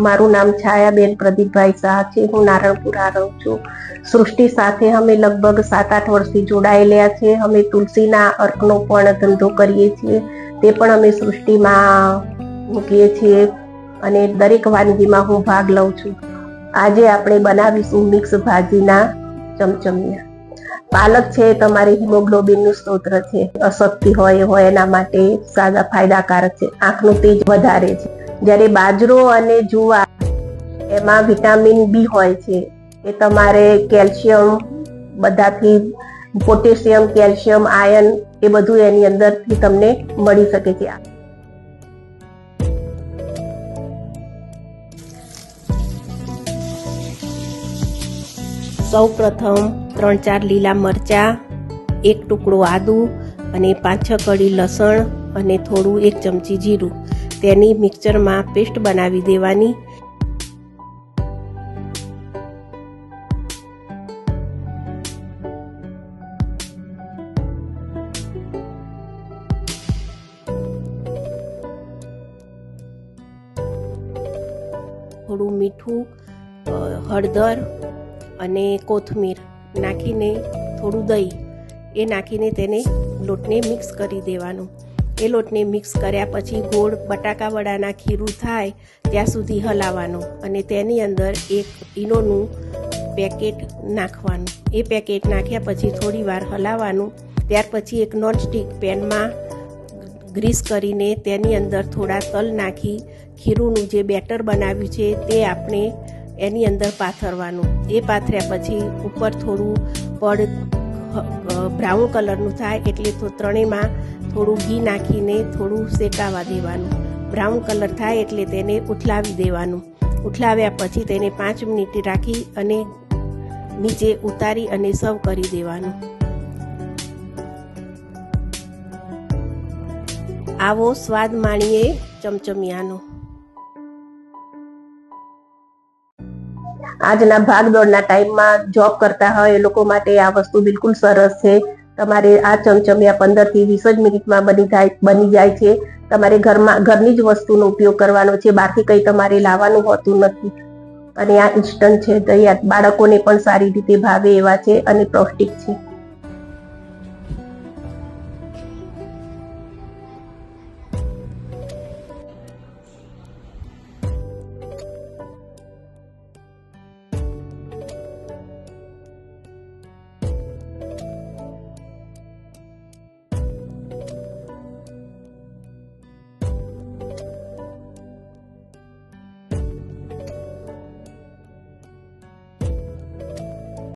મારું નામ છાયાબેન પ્રદીપભાઈ શાહ છે. હું નારણપુરા રહું છું. સૃષ્ટિ સાથે અમે લગભગ સાત આઠ વર્ષથી જોડાયેલા છે. અમે તુલસીના અર્કનો પણ ધંધો કરીએ છીએ. તે પણ અમે સૃષ્ટિમાં મૂકીએ છીએ અને દરેક વાનગીમાં હું ભાગ લઉં છું. આજે આપણે બનાવીશું મિક્સ ભાજીના ચમચમિયા. પાલક છે તમારે હિમોગ્લોબિનનું સ્ત્રોત છે. અશક્તિ હોય હોય એના માટે સાદા ફાયદાકારક છે. આંખનું તેજ વધારે છે. જ્યારે બાજરો અને જુવાર એમાં વિટામિન બી હોય છે, એ તમારે કેલ્શિયમ બધાથી પોટેશિયમ કેલ્શિયમ આયન એ બધું એની અંદરથી તમને મળી શકે છે. સૌ પ્રથમ ત્રણ ચાર લીલા મરચાં, એક ટુકડો આદુ અને પાંચ છ કળી લસણ અને થોડું એક ચમચી જીરું. તેની મિક્સરમાં પેસ્ટ બનાવી દેવાની. થોડું મીઠું હળદર અને કોથમીર નાખીને, થોડું દહીં એ નાખીને તેને લોટને મિક્સ કરી દેવાનું. એ લોટને મિક્સ કર્યા પછી ગોળ બટાકા વડાના ખીરું થાય ત્યાં સુધી હલાવવાનું અને તેની અંદર એક ઈનોનું પેકેટ નાખવાનું. એ પેકેટ નાખ્યા પછી થોડી વાર હલાવવાનું. ત્યાર પછી એક નોનસ્ટિક પેનમાં ગ્રીસ કરીને તેની અંદર થોડા તલ નાખી ખીરુંનું જે બેટર બનાવ્યું છે તે આપણે એની અંદર પાથરવાનું. એ પાથર્યા પછી ઉપર થોડું પડ બ્રાઉન કલરનું થાય એટલે તો ત્રણેયમાં થોડું ઘી નાખીને થોડું શેકાવા દેવાનું. બ્રાઉન કલર થાય એટલે તેને ઉથલાવી દેવાનું. ઉથલાવ્યા પછી તેને પાંચ મિનિટ રાખી અને નીચે ઉતારી અને સર્વ કરી દેવાનું. આવો સ્વાદ માણીએ ચમચમિયાનો. આજના ભાગદોડના ટાઈમમાં જોબ કરતા હોય એ લોકો માટે આ વસ્તુ બિલકુલ સરસ છે. તમારે આ ચમચમિયા પંદરથી વીસ જ મિનિટમાં બની જાય બની જાય છે. તમારે ઘરમાં, ઘરની જ વસ્તુનો ઉપયોગ કરવાનો છે. બાકી કંઈ તમારે લાવવાનું હોતું નથી. અને આ ઇન્સ્ટન્ટ છે. તૈયાર બાળકોને પણ સારી રીતે ભાવે એવા છે અને પૌષ્ટિક છે.